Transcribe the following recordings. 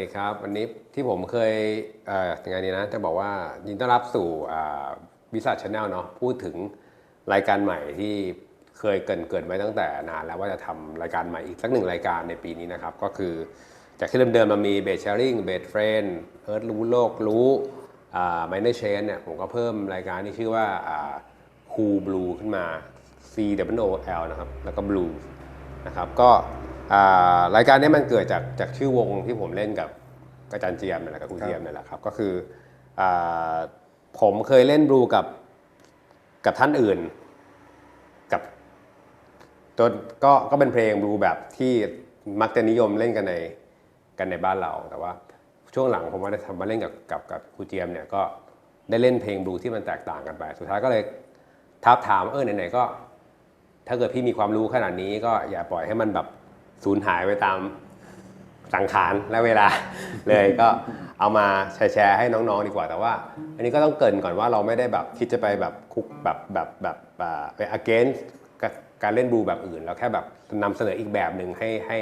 ดีครับ วันนี้ที่ผมเคยเอ่อยังไงดีนะจะบอกว่ายินต้อนรับสู่วิสัชแนลเนาะพูดถึงรายการใหม่ที่เคยเกินเกิดไว้ตั้งแต่นานแล้วว่าจะทำรายการใหม่อีกสักหนึ่งรายการในปีนี้นะครับ ก็คือจากที่เดิมๆมันมีเบสแชร์ริงเบสเฟรนด์เอิร์ธรู้โลกรู้ไมเนอร์เชนเนี่ยผมก็เพิ่มรายการที่ชื่อว่าคูบลูขึ้นมา C W O L นะครับแล้วก็ Blue นะครับก็รายการนี้มันเกิดจากจากชื่อวงที่ผมเล่นกับ อาจารย์เจียมนี่แหละกับคุณเจียมนี่แหละครับก็คืออผมเคยเล่นบลูกับกับท่านอื่น กับจนก็ก็เป็นเพลงบลูแบบที่มักจะนิยมเล่นกันในกันในบ้านเราแต่ว่าช่วงหลังผมว่าได้ทำมาเล่นกับกับกับครูเจียมเนี่ยก็ได้เล่นเพลงบลูที่มันแตกต่างกันไป สุดท้ายก็เลยทับถามเออไหนๆก็ ถ้าเกิดพี่มีความรู้ขนาดนี้ก็อย่าปล่อยให้มันแบบสูญหายไปตาม สังขารและเวลาเลยก็เอามาแชร์ให้น้องๆดีกว่าแต่ว่า อันนี้ก็ต้องเกรินก่อนว่าเราไม่ได้แบบคิดจะไปแบบคุกแบบแบบแบบไป against กับการเล่นบลูแบบอื่นเราแค่แบบนำเสนออีกแบบหนึ่งให้ให้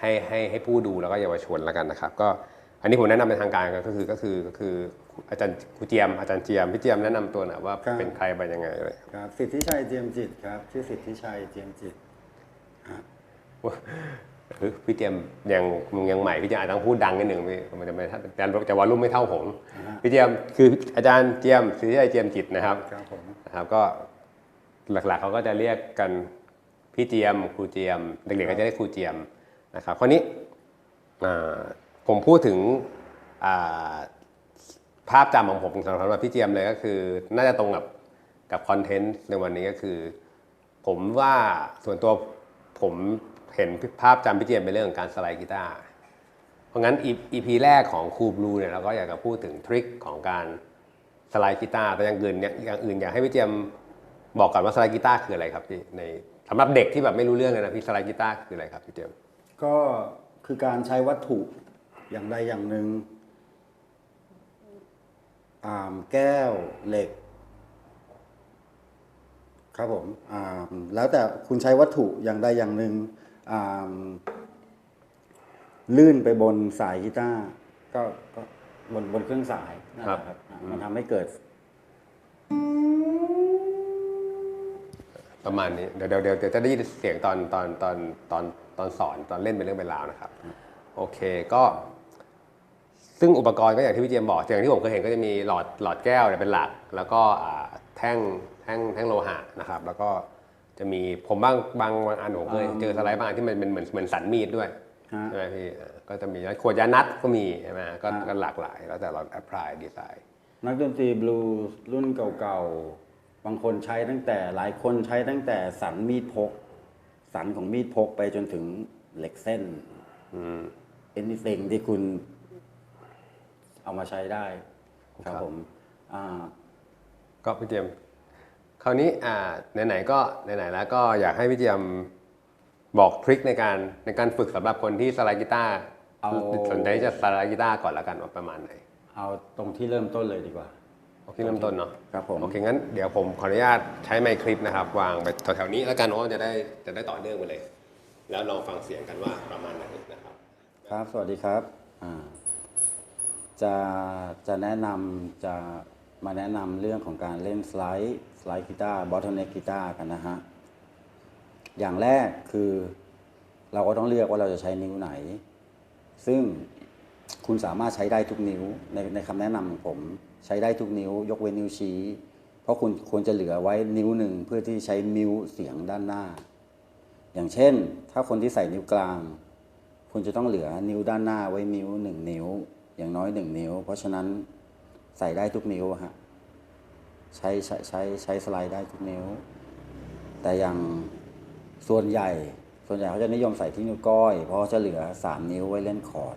ให้ให้ให้ผู้ดูแล้วก็เยาวชนแล้วกันนะครับ ก็อันนี้ผมแนะนำเป็นทางการก็คือก็คือก็คืออาจารย์ครูเจียมอาจารย์เจียมพี่เจียมแนะนำตัวหน่อยว่าเป็นใครไปยังไงเลยครับสิทธิชัยเจียมจิตครับชื่อสิทธิชัยเจียมจิต เฮ้ยพี่เจมส์ยังมึงยังใหม่พี่เจมส์อาจจะต้องพูดดังนิดหนึ่งพี่มันจะไม่ทันแต่แต่วอลลุ่มไม่เท่าผมพี่เจมส์คืออาจารย์เจียมสิทธิชัยเจียมจิตนะครับครับผมนะครับก็หลักๆเขาก็จะเรียกกันพี่เจียมครูเจียม เด็กๆก็จะเรียกครูเจียมนะครับคราวนี้อ่าผมพูดถึงอ่าภาพจำของผมสำหรับพี่เจียมเลยก็คือ น่าจะตรงกับกับคอนเทนต์ในวันนี้ก็คือ ผมว่าส่วนตัวผม เห็นภาพจำพี่เจมเป็นเรื่องของการสไลด์กีตาร์ เพราะงั้น EP แรกของคูบลูเนี่ยเราก็อยากจะพูดถึงทริคของการสไลด์กีตาร์ แต่อย่างอื่นเนี่ยอย่างอื่นอยากให้พี่เจมบอกก่อนว่าสไลด์กีตาร์คืออะไรครับพี่ในสำหรับเด็กที่แบบไม่รู้เรื่องเลยนะพี่สไลด์กีตาร์คืออะไรครับพี่เจมก็คือการใช้วัตถุอย่างใดอย่างหนึ่งอ่ามแก้วเหล็ก ครับผมอ่ามแล้วแต่คุณใช้วัตถุอย่างใดอย่างหนึ่ง ลื่นไปบนสายกีตาร์ก็ก็บนบนเครื่องสายนั่นแหละครับอ่ามันทำให้เกิด ประมาณนี้เดี๋ยวเดี๋ยวเดี๋ยวเดี๋ยวจะได้ยินเสียงตอนตอนตอนตอนตอนสอนตอนเล่นเป็นเรื่องเป็นราวนะครับ โอเคก็ ซึ่งอุปกรณ์ก็อย่างที่พี่เจียมบอกอย่างที่ผมเคยเห็นก็จะมีหลอดหลอดแก้วเนี่ยเป็นหลัก แล้วก็อ่าแท่งแท่งแท่งโลหะนะครับ แล้วก็ จะมีผมบางบางบางอันผมเคยเจอสไลด์บางอันที่มันเป็นเหมือนเหมือนสันมีดด้วยฮะใช่ไหมพี่อ่าก็จะมีขวดยานัดก็มีใช่ไหมก็ก็หลากหลายแล้วแต่เราแอพพลายดีไซน์นักดนตรีบลูส์รุ่นเก่าๆ บางคนใช้ตั้งแต่หลายคนใช้ตั้งแต่สันมีดพก สันของมีดพกไปจนถึงเหล็กเส้น anything ที่คุณเอามาใช้ได้ ครับผมอ่าก็พี่เจียม คราวนี้อ่าไหนๆก็ไหนๆแล้วก็อยากให้พี่เจียมบอกทริคในการในการฝึกสำหรับคนที่สไลด์กีตาร์เอาสนใจที่จะสไลด์กีตาร์ก่อนละกันว่าประมาณไหน เอาตรงที่เริ่มต้นเลยดีกว่าโอเคเริ่มต้นเนาะครับผมโอเคงั้นเดี๋ยวผมขออนุญาตใช้ไมค์คลิปนะครับ วางไปแถวๆนี้แล้วกันเพราะว่าจะได้จะได้ต่อเนื่องไปเลย แล้วลองฟังเสียงกันว่าประมาณไหนนะครับ ครับสวัสดีครับอ่าจะจะแนะนำจะ มาแนะนำเรื่องของการเล่นสไลด์ สไลด์กีตาร์บอทเทิลเนกกีตาร์กันนะฮะ อย่างแรกคือเราก็ต้องเลือกว่าเราจะใช้นิ้วไหน ซึ่งคุณสามารถใช้ได้ทุกนิ้วในในคำแนะนำของผมใช้ได้ทุกนิ้วยกเว้นนิ้วชี้ เพราะคุณควรจะเหลือไว้นิ้วหนึ่งเพื่อที่ใช้มิวเสียงด้านหน้า อย่างเช่น ถ้าคนที่ใส่นิ้วกลาง คุณจะต้องเหลือนิ้วด้านหน้าไว้นิ้วหนึ่งนิ้ว อย่างน้อยหนึ่งนิ้ว เพราะฉะนั้น ใส่ได้ทุกนิ้วฮะใช้ใช้ใช้ใช้สไลด์ได้ทุกนิ้ว แต่อย่างส่วนใหญ่ ส่วนใหญ่เขาจะนิยมใส่ที่นิ้วก้อย เพราะจะเหลือสามนิ้วไว้เล่นคอร์ด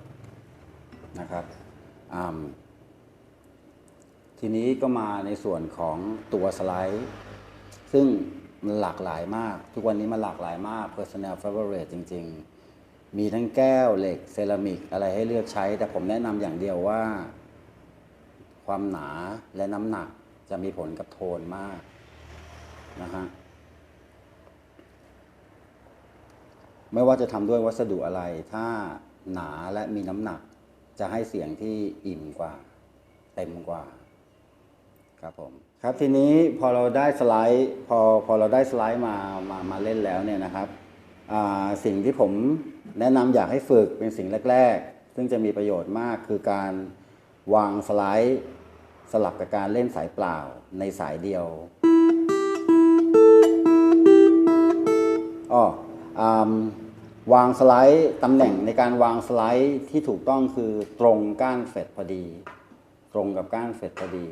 นะครับทีนี้ก็มาในส่วนของตัวสไลด์ ซึ่งมันหลากหลายมาก ทุกวันนี้มันหลากหลายมาก personal favorite จริง ๆ มีทั้งแก้วเหล็กเซรามิกอะไรให้เลือกใช้ แต่ผมแนะนำอย่างเดียวว่า ความหนาและน้ำหนักจะมีผลกับโทนมากนะฮะไม่ว่าจะทำด้วยวัสดุอะไร ถ้าหนาและมีน้ำหนัก จะให้เสียงที่อิ่มกว่า เต็มกว่าครับผมครับทีนี้พอเราได้สไลด์พอพอเราได้สไลด์มามามาเล่นแล้วเนี่ยนะครับสิ่งที่ผมแนะนำอยากให้ฝึกเป็นสิ่งแรก ๆ ซึ่งจะมีประโยชน์มากคือการ วางสไลด์สลับกับการเล่นสายเปล่าในสายเดียวอ้อวางสไลด์ตำแหน่งในการวางสไลด์ที่ถูกต้องคือตรงก้านเฟดพอดี ตรงกับก้านเฟดพอดี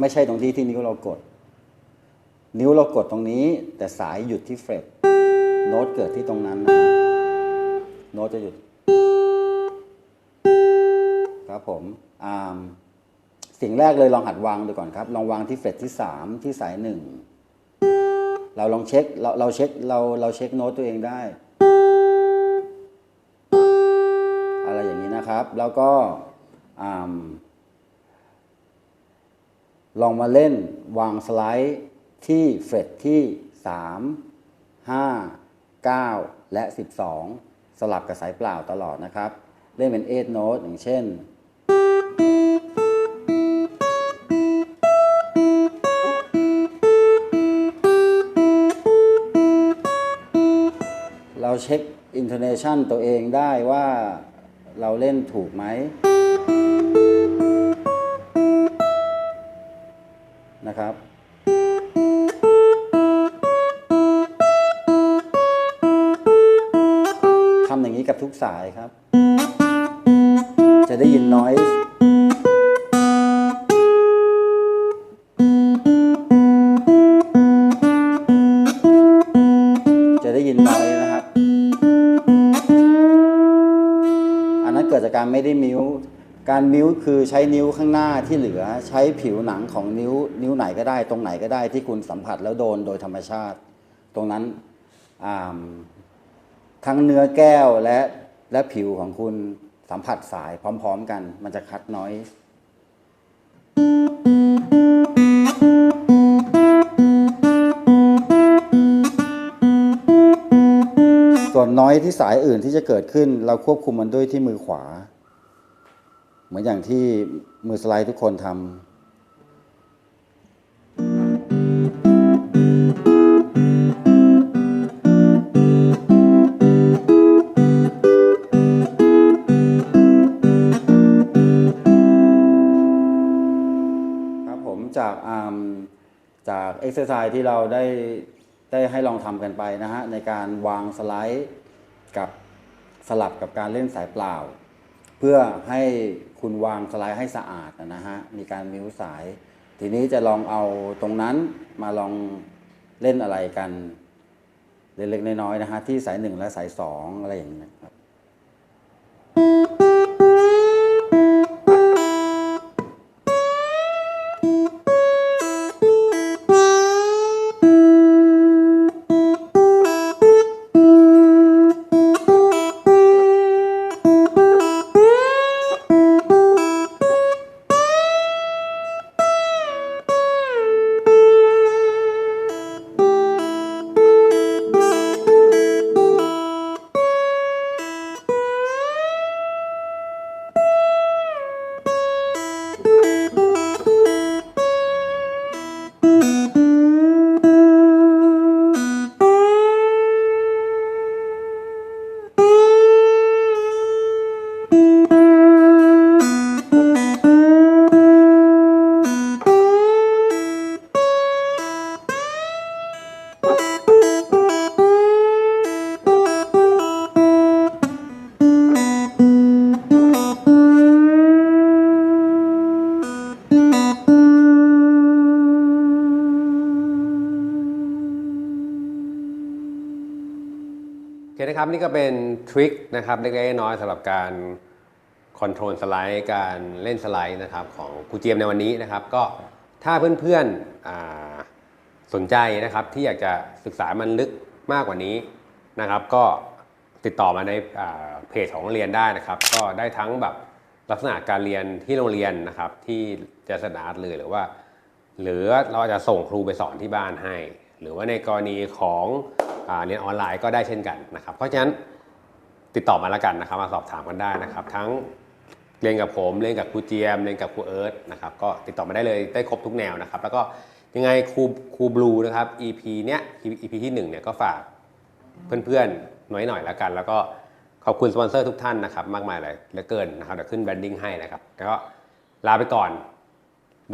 ไม่ใช่ตรงที่ที่นิ้วเรากด นิ้วเรากดตรงนี้ แต่สายหยุดที่เฟรตโน้ตเกิดที่ตรงนั้นนะโน้ตจะหยุด ครับผมอ่าสิ่งแรกเลยลองหัดวางดูก่อนครับ ลองวางที่เฟรตที่สามที่สายหนึ่งเราลองเช็คเราเราเช็คเราเราเช็คโน้ตตัวเองได้ อะไรอย่างนี้นะครับ แล้วก็ลองมาเล่นวางสไลด์ที่เฟรตที่ 3 5 9 และ 12 สลับกับสายเปล่าตลอดนะครับ เล่นเป็นเอทโน้ตอย่างเช่น เราเช็คอินโทเนชันตัวเองได้ว่าเราเล่นถูกไหมนะครับ ทำอย่างนี้กับทุกสายครับ จะได้ยิน noise จะ ม่ได้ว การมิวคือใช้นิ้วข้างหน้าที่เหลือใช้ผิวหนังของนิ้ว นิ้วไหนก็ได้ ตรงไหนก็ได้ที่คุณสัมผัสแล้วโดนโดยธรรมชาติ ตรงนั้นทั้งเนื้อแก้วและและผิวของคุณสัมผัสสายพร้อม ๆ กัน มันจะคัดน้อยส่วนน้อยที่สายอื่นที่จะเกิดขึ้น เราควบคุมมันด้วยที่มือขวา เหมือนอย่างที่มือสไลด์ทุกคนทำครับผมจากอ่าจากเอ็กซ์ไซส์ที่เราได้ได้ให้ลองทำกันไปนะฮะ ในการวางสไลด์กับสลับกับการเล่นสายเปล่า พื่อให้คุณวางสไลด์ให้สะอาดนะฮะ มีการมิวสาย ทีนี้จะลองเอาตรงนั้นมาลองเล่นอะไรกัน เล็กๆน้อยๆนะฮะ ที่สายหนึ่งและสายสองอะไรอย่างนี้ครับ คนะครับนี่ก็เป็นทริคนะครับเล็กๆน้อยๆสำหรับการคอนโทรลสไลด์การเล่นสไลด์นะครับของครูเจียมในวันนี้นะครับ ก็ถ้าเพื่อนๆสนใจนะครับที่อยากจะศึกษามันลึกมากกว่านี้นะครับ ก็ติดต่อมาในเพจของโรงเรียนได้นะครับ ก็ได้ทั้งแบบลักษณะการเรียนที่โรงเรียนนะครับ ที่จะสนาร์ตเลยหรือว่า หรือเราจะส่งครูไปสอนที่บ้านให้ หรือว่าในกรณีของ เรียนออนไลน์ก็ได้เช่นกันนะครับ เพราะฉะนั้นติดต่อมาแล้วกันนะครับ มาสอบถามกันได้นะครับ ทั้งเรียนกับผมเรียนกับครูเจียมเรียนกับครูเอิร์ธนะครับก็ติดต่อมาได้เลยได้ครบทุกแนวนะครับ แล้วก็ยังไงครูครูบลูนะครับ EP เนี้ย EP ที่หนึ่งเนี่ยก็ฝากเพื่อนๆหน่อยหน่อยๆแล้วกัน แล้วก็ขอบคุณสปอนเซอร์ทุกท่านนะครับ มากมายเลยเหลือเกินนะครับเดี๋ยวขึ้นแบรนดิ้งให้นะครับแล้วก็ลาไปก่อน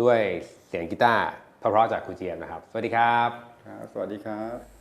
ด้วยเสียงกีตาร์เพราะๆจากครูเจียมนะครับ สวัสดีครับครับสวัสดีครับ